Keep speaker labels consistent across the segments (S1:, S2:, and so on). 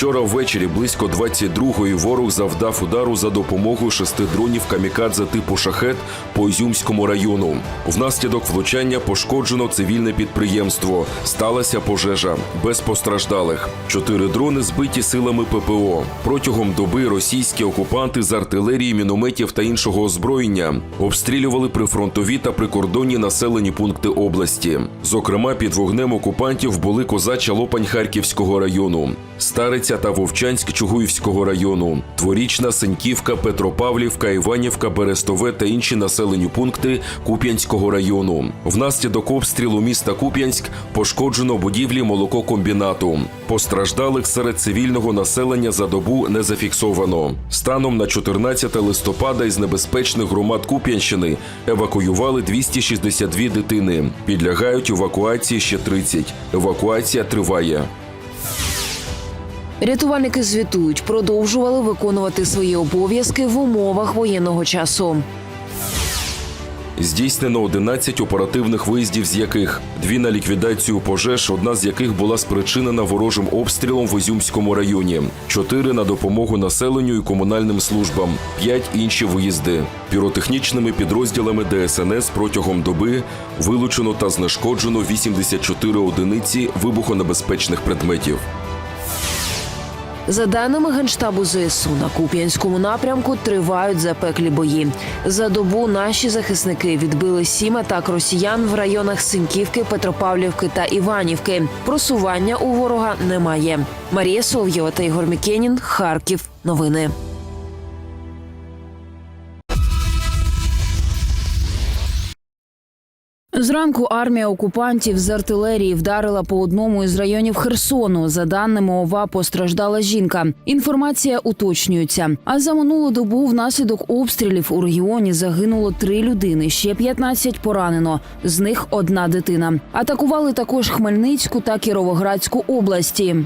S1: Вчора ввечері близько 22-ї ворог завдав удару за допомогою шести дронів камікадзе типу шахет по Ізюмському району. Внаслідок влучання пошкоджено цивільне підприємство. Сталася пожежа без постраждалих. Чотири дрони збиті силами ППО. Протягом доби російські окупанти з артилерії, мінометів та іншого озброєння обстрілювали прифронтові та прикордонні населені пункти області. Зокрема, під вогнем окупантів були козача Лопань Харківського району. Стариця та Вовчанськ Чугуївського району, Дворічна, Сеньківка, Петропавлівка, Іванівка, Берестове та інші населені пункти Куп'янського району. Внаслідок обстрілу міста Куп'янськ пошкоджено будівлі молококомбінату. Постраждалих серед цивільного населення за добу не зафіксовано. Станом на 14 листопада із небезпечних громад Куп'янщини евакуювали 262 дитини. Підлягають евакуації ще 30. Евакуація триває.
S2: Рятувальники звітують, продовжували виконувати свої обов'язки в умовах воєнного часу.
S1: Здійснено 11 оперативних виїздів, з яких дві на ліквідацію пожеж, одна з яких була спричинена ворожим обстрілом в Ізюмському районі, чотири на допомогу населенню і комунальним службам, п'ять інші виїзди. Піротехнічними підрозділами ДСНС протягом доби вилучено та знешкоджено 84 одиниці вибухонебезпечних предметів.
S2: За даними генштабу ЗСУ, на Куп'янському напрямку тривають запеклі бої. За добу наші захисники відбили сім атак росіян в районах Синьківки, Петропавлівки та Іванівки. Просування у ворога немає. Марія Соловйова та Ігор Мікенін. Харків. Новини. Зранку армія окупантів з артилерії вдарила по одному із районів Херсону. За даними ОВА, постраждала жінка. Інформація уточнюється. А за минулу добу внаслідок обстрілів у регіоні загинуло три людини. Ще 15 поранено. З них одна дитина. Атакували також Хмельницьку та Кіровоградську області.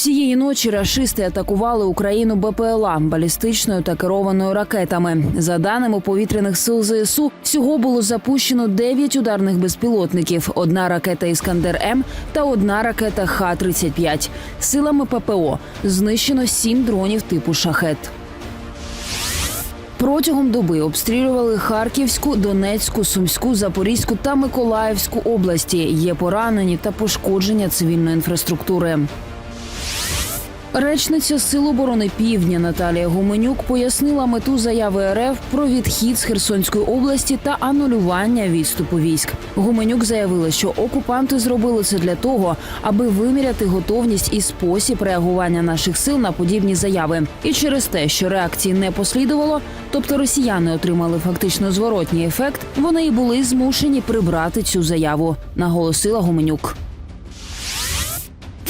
S2: Цієї ночі рашисти атакували Україну БПЛА балістичною та керованою ракетами. За даними повітряних сил ЗСУ, всього було запущено 9 ударних безпілотників: одна ракета Іскандер М та одна ракета Х-35. Силами ППО знищено 7 дронів типу шахет. Протягом доби обстрілювали Харківську, Донецьку, Сумську, Запорізьку та Миколаївську області. Є поранені та пошкодження цивільної інфраструктури. Речниця Сил оборони Півдня Наталія Гуменюк пояснила мету заяви РФ про відхід з Херсонської області та анулювання відступу військ. Гуменюк заявила, що окупанти зробили це для того, аби виміряти готовність і спосіб реагування наших сил на подібні заяви. І через те, що реакції не послідувало, тобто росіяни отримали фактично зворотній ефект, вони і були змушені прибрати цю заяву, наголосила Гуменюк.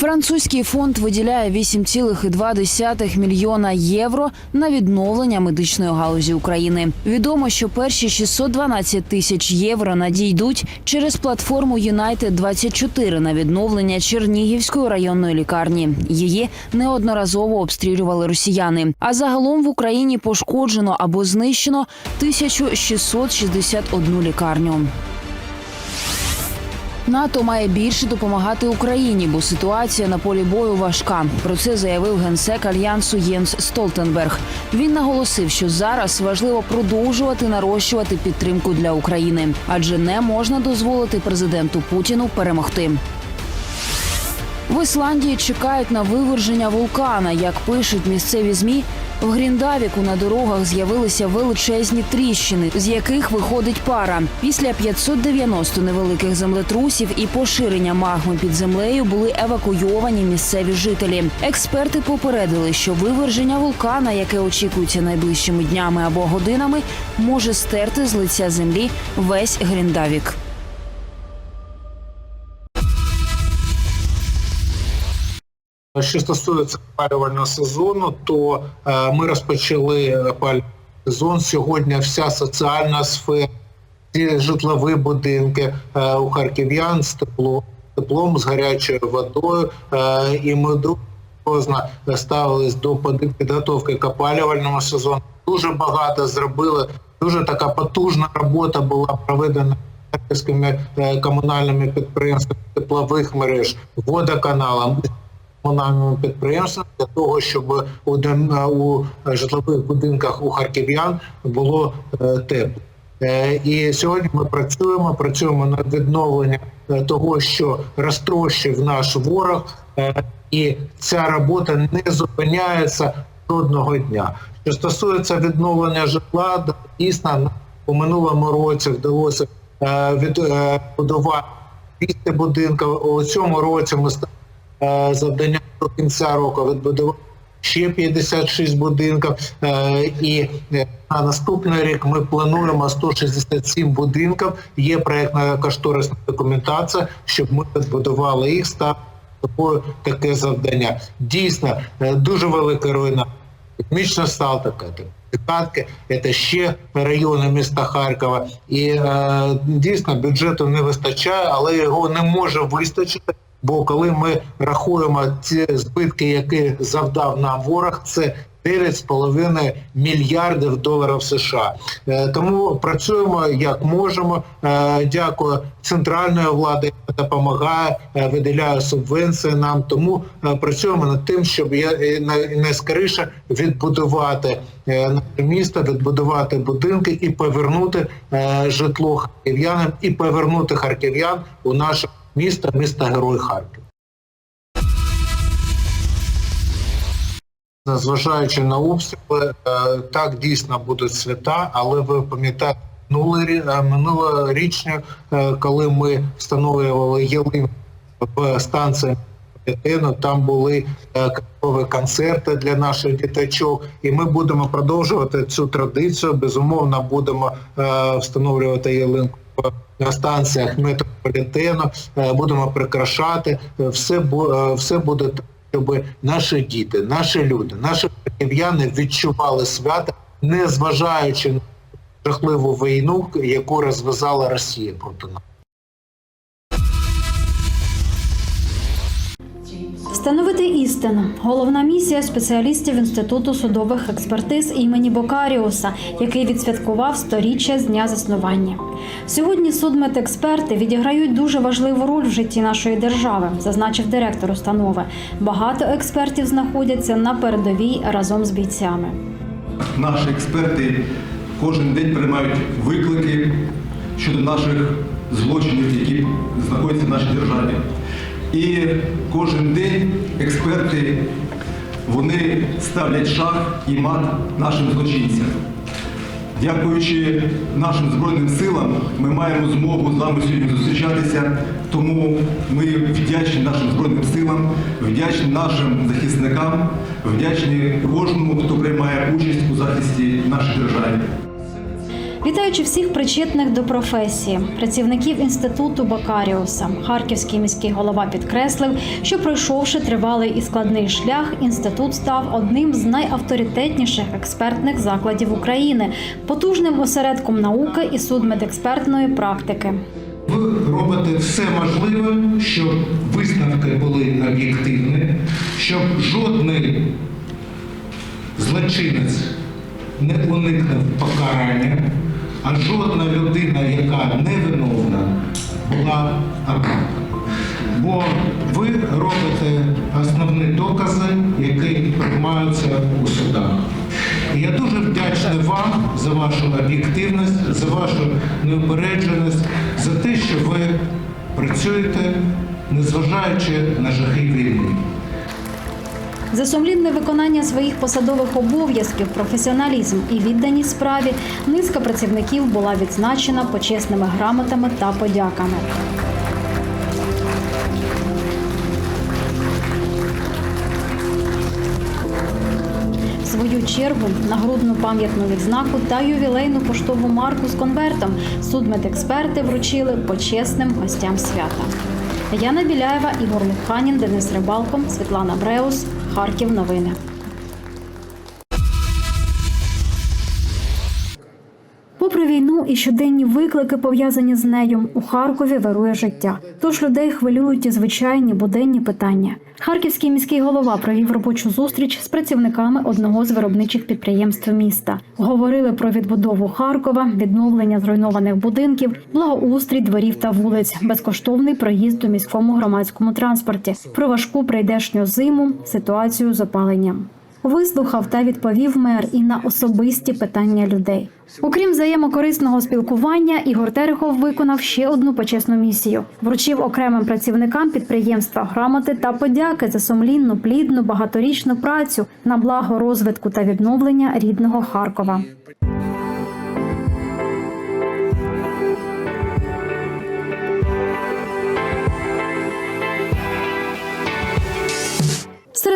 S2: Французький фонд виділяє 8,2 мільйона євро на відновлення медичної галузі України. Відомо, що перші 612 тисяч євро надійдуть через платформу United 24 на відновлення Чернігівської районної лікарні. Її неодноразово обстрілювали росіяни. А загалом в Україні пошкоджено або знищено 1661 лікарню. НАТО має більше допомагати Україні, бо ситуація на полі бою важка. Про це заявив генсек альянсу Єнс Столтенберг. Він наголосив, що зараз важливо продовжувати нарощувати підтримку для України, адже не можна дозволити президенту Путіну перемогти. В Ісландії чекають на виверження вулкана. Як пишуть місцеві змі, в Гріндавіку на дорогах з'явилися величезні тріщини, з яких виходить пара. Після 590 невеликих землетрусів і поширення магми під землею були евакуйовані місцеві жителі. Експерти попередили, що виверження вулкана, яке очікується найближчими днями або годинами, може стерти з лиця землі весь Гріндавік.
S3: Що стосується опалювального сезону, то е, ми розпочали опалювальний сезон. Сьогодні вся соціальна сфера, всі житлові будинки е, у харків'ян з тепло, теплом, з гарячою водою. Е, і ми дуже серйозно ставились до підготовки к опалювальному сезону. Дуже багато зробили Дуже така потужна робота була проведена харківськими комунальними підприємствами теплових мереж, водоканалом, комунальними підприємствами для того, щоб у, у житлових будинках у харків'ян було е, тепло. Е, І сьогодні ми працюємо, працюємо над відновленням е, того, що розтрощив наш ворог, і ця робота не зупиняється жодного дня. Що стосується відновлення житла, дійсно у минулому році вдалося відбудувати 200 будинків. У цьому році ми ставимо е, завдання до кінця року відбудувати ще 56 будинків. Е, І е, на наступний рік ми плануємо 167 будинків. Є проєктна кошторисна документація, щоб ми відбудували їх. Став таке завдання. Дійсно, е, дуже велика руйна. Мічна Салтика, Катки, це ще райони міста Харкова. І е, дійсно бюджету не вистачає, але його не може вистачити. Бо коли ми рахуємо ці збитки, які завдав нам ворог, це 9,5 мільярдів доларів США. Е, Тому працюємо як можемо. Е, Дякую центральної влади, яка допомагає, е, виділяє субвенції нам. Тому працюємо над тим, щоб найскоріше відбудувати наше місто, відбудувати будинки і повернути житло харків'янам, і повернути харків'ян у наше місто, місто Герой Харків. Зважаючи на обстріли, е, так дійсно будуть свята, але ви пам'ятаєте минулорі- е, е, коли ми встановлювали ялинку в станції там були казкові концерти для наших діточок, і ми будемо продовжувати цю традицію. Безумовно, будемо встановлювати ялинку на станціях метрополітену, е, будемо прикрашати. Е, Все, е, все буде так, щоб наші діти, наші люди, наші харків'яни відчували свята, не зважаючи на жахливу війну, яку розв'язала Росія проти нас.
S4: Встановити істину головна місія спеціалістів інституту судових експертиз імені Бокаріуса, який відсвяткував сторіччя з дня заснування. Сьогодні судмедексперти відіграють дуже важливу роль в житті нашої держави, зазначив директор установи. Багато експертів знаходяться на передовій разом з бійцями.
S5: Наші експерти кожен день приймають виклики щодо наших злочинів, які знаходяться в нашій державі. І кожен день експерти вони ставлять шах і мат нашим злочинцям. Дякуючи нашим Збройним силам, ми маємо змогу з вами сьогодні зустрічатися. Тому ми вдячні нашим Збройним силам, вдячні нашим захисникам, вдячні кожному, хто приймає участь у захисті нашої держави.
S4: Вітаючи всіх причетних до професії, працівників інституту Бакаріуса, харківський міський голова підкреслив, що пройшовши тривалий і складний шлях, інститут став одним з найавторитетніших експертних закладів України, потужним осередком науки і судмедекспертної практики.
S3: Ви робите все можливе, щоб висновки були об'єктивні, щоб жодний злочинець не уникнув покарання, а жодна людина, яка невиновна, була оправдана. Бо ви робите основні докази, які приймаються у судах. І я дуже вдячний вам за вашу об'єктивність, за вашу неупередженість, за те, що ви працюєте, незважаючи на жахи війни.
S4: За сумлінне виконання своїх посадових обов'язків, професіоналізм і відданість справі низка працівників була відзначена почесними грамотами та подяками. Свою чергу нагрудну пам'ятну відзнаку та ювілейну поштову марку з конвертом судмедексперти вручили почесним гостям свята. Яна Біляєва, Ігор Муханін, Денис Рибалко, Світлана Бреус, Харків. Новини. І щоденні виклики пов'язані з нею у Харкові вирує життя. Тож людей хвилюють і звичайні буденні питання. Харківський міський голова провів робочу зустріч з працівниками одного з виробничих підприємств міста. Говорили про відбудову Харкова, відновлення зруйнованих будинків, благоустрій дворів та вулиць, безкоштовний проїзд у міському громадському транспорті, про важку прийдешню зиму, ситуацію з опаленням. Вислухав та відповів мер і на особисті питання людей. Окрім взаємокорисного спілкування, Ігор Терехов виконав ще одну почесну місію: вручив окремим працівникам підприємства грамоти та подяки за сумлінну, плідну, багаторічну працю на благо розвитку та відновлення рідного Харкова.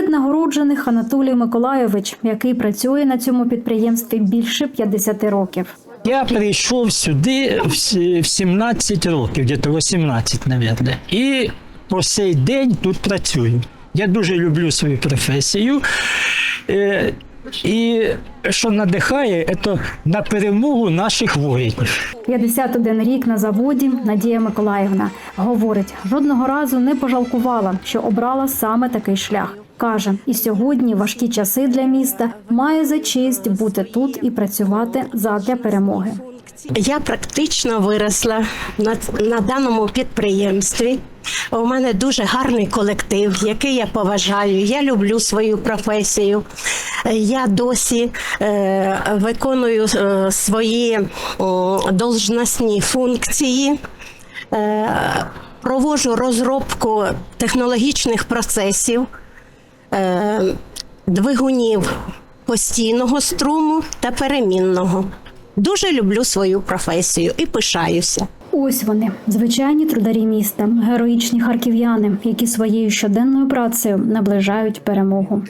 S4: Серед нагороджених Анатолій Миколайович, який працює на цьому підприємстві більше 50 років.
S6: Я прийшов сюди в 17 років, десь 18, мабуть. І по сей день тут працюю. Я дуже люблю свою професію. Е, І що надихає, це на перемогу наших воїнів.
S4: 51 рік на заводі Надія Миколаївна говорить, жодного разу не пожалкувала, що обрала саме такий шлях. Каже, і сьогодні важкі часи для міста має за честь бути тут і працювати задля перемоги.
S7: Я практично виросла на, на даному підприємстві. У мене дуже гарний колектив, який я поважаю. Я люблю свою професію. Е, Я досі е, виконую е, свої о, должностні функції. Е, проводжу розробку технологічних процесів, е, двигунів постійного струму та перемінного. Дуже люблю свою професію і пишаюся.
S4: Ось вони, звичайні трударі міста, героїчні харків'яни, які своєю щоденною працею наближають перемогу.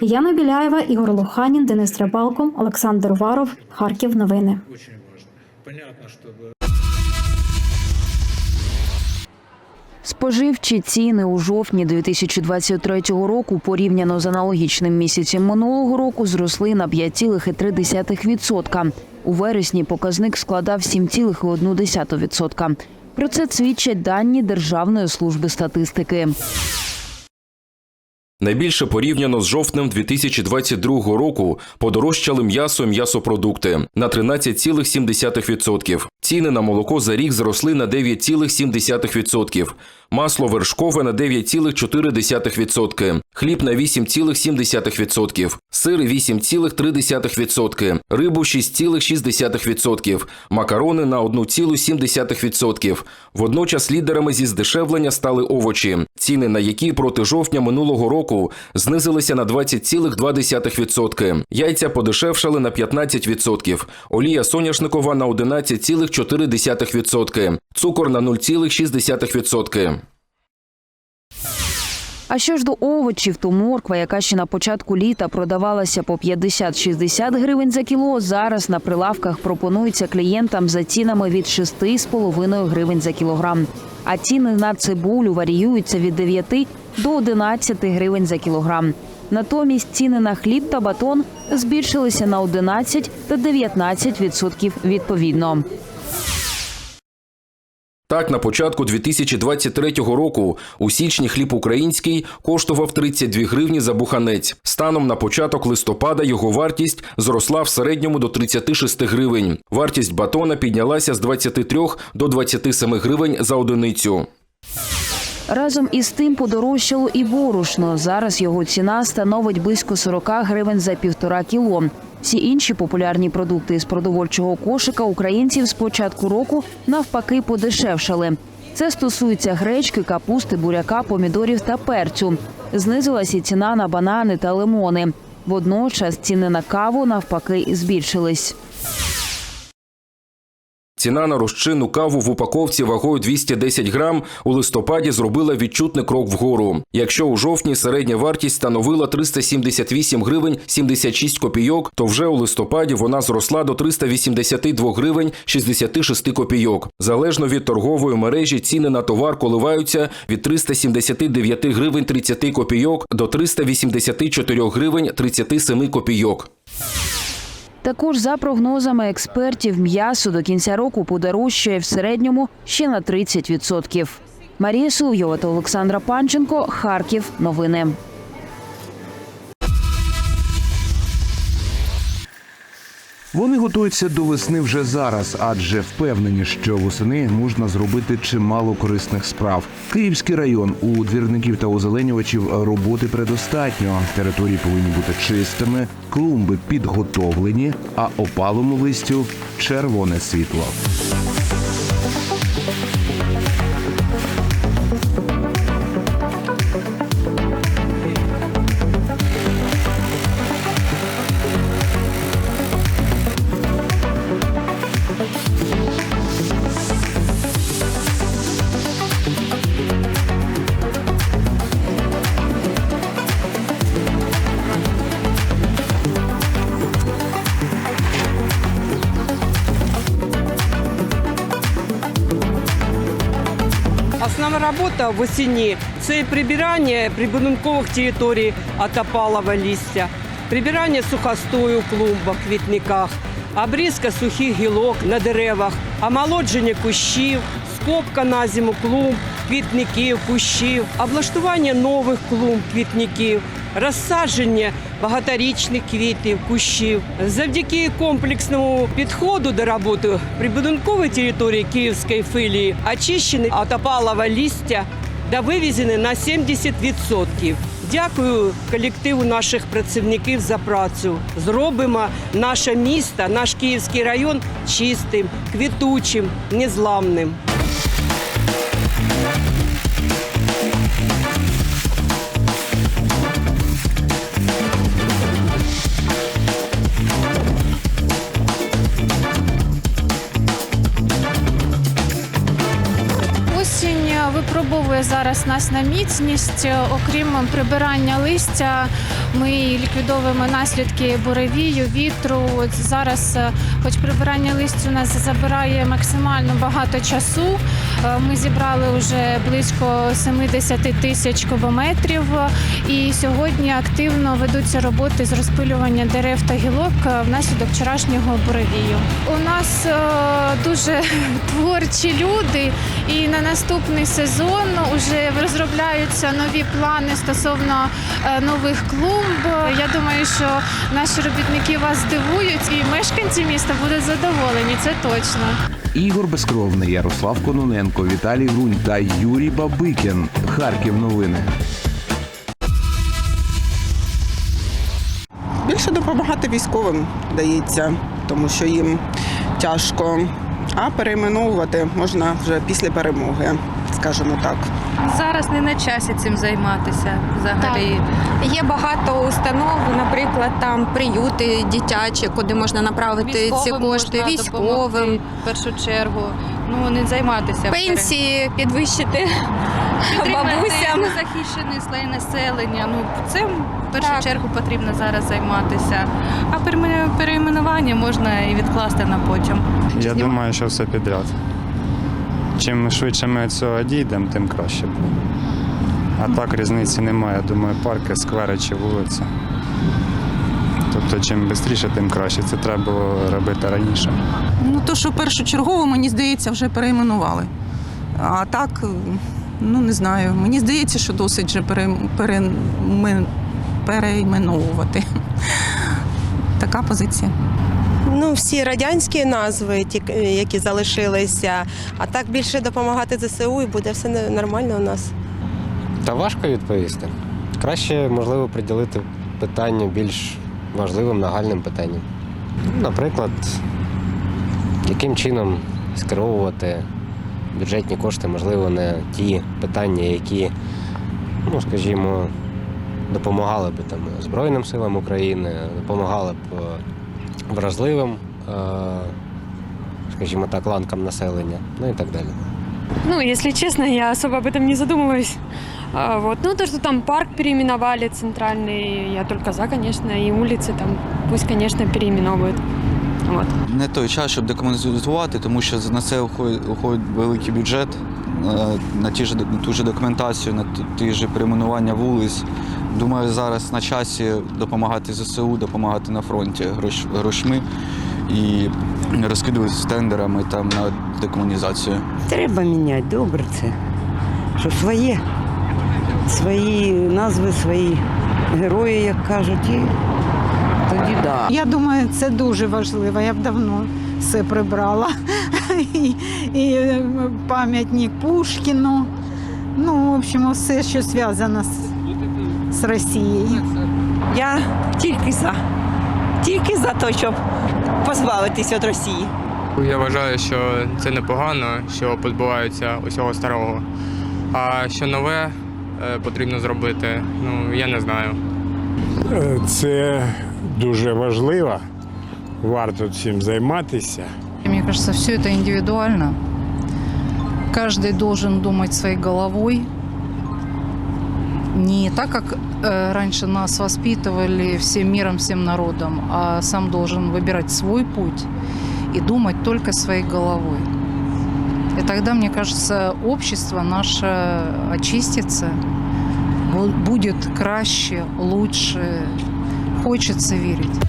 S4: Яна Біляєва, Ігор Луханін, Денис Рибалко, Олександр Варов, Харків. Новини.
S2: Споживчі ціни у жовтні 2023 року порівняно з аналогічним місяцем минулого року зросли на 5,3%. У вересні показник складав 7,1%. Про це свідчать дані Державної служби статистики.
S1: Найбільше порівняно з жовтнем 2022 року подорожчали м'ясо м'ясопродукти на 13,7%. Ціни на молоко за рік зросли на 9,7%. Масло вершкове на 9,4%. Хліб на 8,7%. Сир 8,3%. Рибу 6,6%. Макарони на 1,7%. Водночас лідерами зі здешевлення стали овочі, ціни на які проти жовтня минулого року знизилися на 20,2%. Яйця подешевшали на 15%. Олія соняшникова на 11,4%. Цукор на 0,6%.
S2: А що ж до овочів, то морква, яка ще на початку літа продавалася по 50-60 гривень за кіло, зараз на прилавках пропонується клієнтам за цінами від 6,5 гривень за кілограм. А ціни на цибулю варіюються від 9 до 11 гривень за кілограм. Натомість ціни на хліб та батон збільшилися на 11 та 19 відсотків відповідно.
S1: Так, на початку 2023 року у січні хліб український коштував 32 гривні за буханець. Станом на початок листопада його вартість зросла в середньому до 36 гривень. Вартість батона піднялася з 23 до 27 гривень за одиницю.
S2: Разом із тим подорожчало і борошно. Зараз його ціна становить близько 40 гривень за півтора кіло. Всі інші популярні продукти з продовольчого кошика українців з початку року навпаки подешевшали. Це стосується гречки, капусти, буряка, помідорів та перцю. Знизилась і ціна на банани та лимони. Водночас ціни на каву навпаки збільшились.
S1: Ціна на розчинну каву в упаковці вагою 210 грам у листопаді зробила відчутний крок вгору. Якщо у жовтні середня вартість становила 378 гривень 76 копійок, то вже у листопаді вона зросла до 382 гривень 66 копійок. Залежно від торгової мережі ціни на товар коливаються від 379 гривень 30 копійок до 384 гривень 37 копійок.
S2: Також за прогнозами експертів, м'ясо до кінця року подорожчає в середньому ще на 30%. Марія Соловйова та Олександра Панченко. Харків. Новини.
S8: Вони готуються до весни вже зараз, адже впевнені, що восени можна зробити чимало корисних справ. Київський район у двірників та озеленювачів роботи предостатньо. Території повинні бути чистими, клумби підготовлені, а опалому листю червоне світло.
S9: Основна робота в осені це прибирання прибудинкових територій від опалого листя, прибирання сухостою в клумбах, квітниках, обрізка сухих гілок на деревах, омолодження кущів, скобка на зиму клумб, квітників, кущів, облаштування нових клумб, квітників, розсадження багаторічних квітів, кущів. Завдяки комплексному підходу до роботи прибудинкової території Київської филії очищені від опалого листя та вивезені на 70%. Дякую колективу наших працівників за працю. Зробимо наше місто, наш Київський район чистим, квітучим, незламним.
S10: Випробовує зараз нас на міцність. Окрім прибирання листя, ми ліквідовуємо наслідки буревію, вітру. Зараз, е, хоч прибирання листя у нас забирає максимально багато часу. Е, Ми зібрали вже близько 70 тисяч кубометрів. І сьогодні активно ведуться роботи з розпилювання дерев та гілок е, внаслідок вчорашнього буревію. У нас е, дуже творчі люди, і на наступний сезон вже розробляються нові плани стосовно е, нових клумб. Я думаю, що наші робітники вас здивують, і мешканці міста будуть задоволені. Це точно.
S8: Ігор Безкровний, Ярослав Кононенко, Віталій Грунь та Юрій Бабикін. Харків новини.
S11: більше допомагати військовим дається, тому що їм тяжко. А перейменовувати можна вже після перемоги, скажімо так.
S12: Зараз не на часі цим займатися взагалі.
S13: Є багато установ, наприклад, там приюти дитячі, куди можна направити ці кошти,
S12: можна
S13: військовим,
S12: в першу чергу. Ну не займатися
S13: пенсії підвищити бабусям.
S12: захищений слой населення. Ну цим в першу
S13: Так.
S12: чергу потрібно зараз займатися. А переймену- перейменування можна і відкласти на потім.
S14: Я думаю, що все підряд. Чим швидше ми цього дійдемо, тим краще буде. А так різниці немає. Думаю, парки, сквери чи вулиці. Тобто, чим швидше, тим краще. Це треба було робити раніше.
S11: Ну то, що першочергово, мені здається, вже перейменували. А так, ну не знаю. Мені здається, що досить вже пере, переймен- перейменовувати. Така позиція.
S13: Ну, всі радянські назви, ті, які залишилися, а так більше допомагати ЗСУ і буде все нормально у нас.
S14: Та важко відповісти. Краще, можливо, приділити питання більш важливим нагальним питанням. Наприклад, яким чином скеровувати бюджетні кошти, можливо, на ті питання, які, ну, скажімо, допомагали б там Збройним силам України, допомагали б е, вразливим, е, скажімо так, ланкам населення, ну і так далі.
S12: Ну, если честно, я особо об этом не задумываюсь. А, вот. Ну, то, что там парк переименовали центральный, я только за, конечно, и улицы там пусть, конечно, переименовывают. Вот.
S15: не той час, щоб документувати, тому що на це уходить, уходить великий бюджет, е, на ті ж, на ту ж документацію, на т- ті ж перейменування вулиць, Думаю, зараз на часі допомагати ЗСУ, допомагати на фронті грош, грошми і розкидуватися тендерами там на декомунізацію.
S16: Треба міняти, добре це. Що своє, свої назви, свої герої, як кажуть, і тоді да.
S17: Я думаю, це дуже важливо. Я б давно все прибрала. І, і е, пам'ятник Пушкіну. Ну, в общем, все, що зв'язано з, з Росією.
S18: Я тільки за. Тільки за те, щоб позбавитись від Росії.
S19: Я вважаю, що це непогано, що позбуваються усього старого. А що нове е, потрібно зробити, ну я не знаю.
S20: Це дуже важливо. Варто цим займатися.
S21: Мне кажется, все это индивидуально. Каждый должен думать своей головой Не так, как э, раньше нас воспитывали всем миром, всем народом, а сам должен выбирать свой путь и думать только своей головой. И тогда, мне кажется, общество наше очистится, бу- будет краще, лучше. Хочется верить.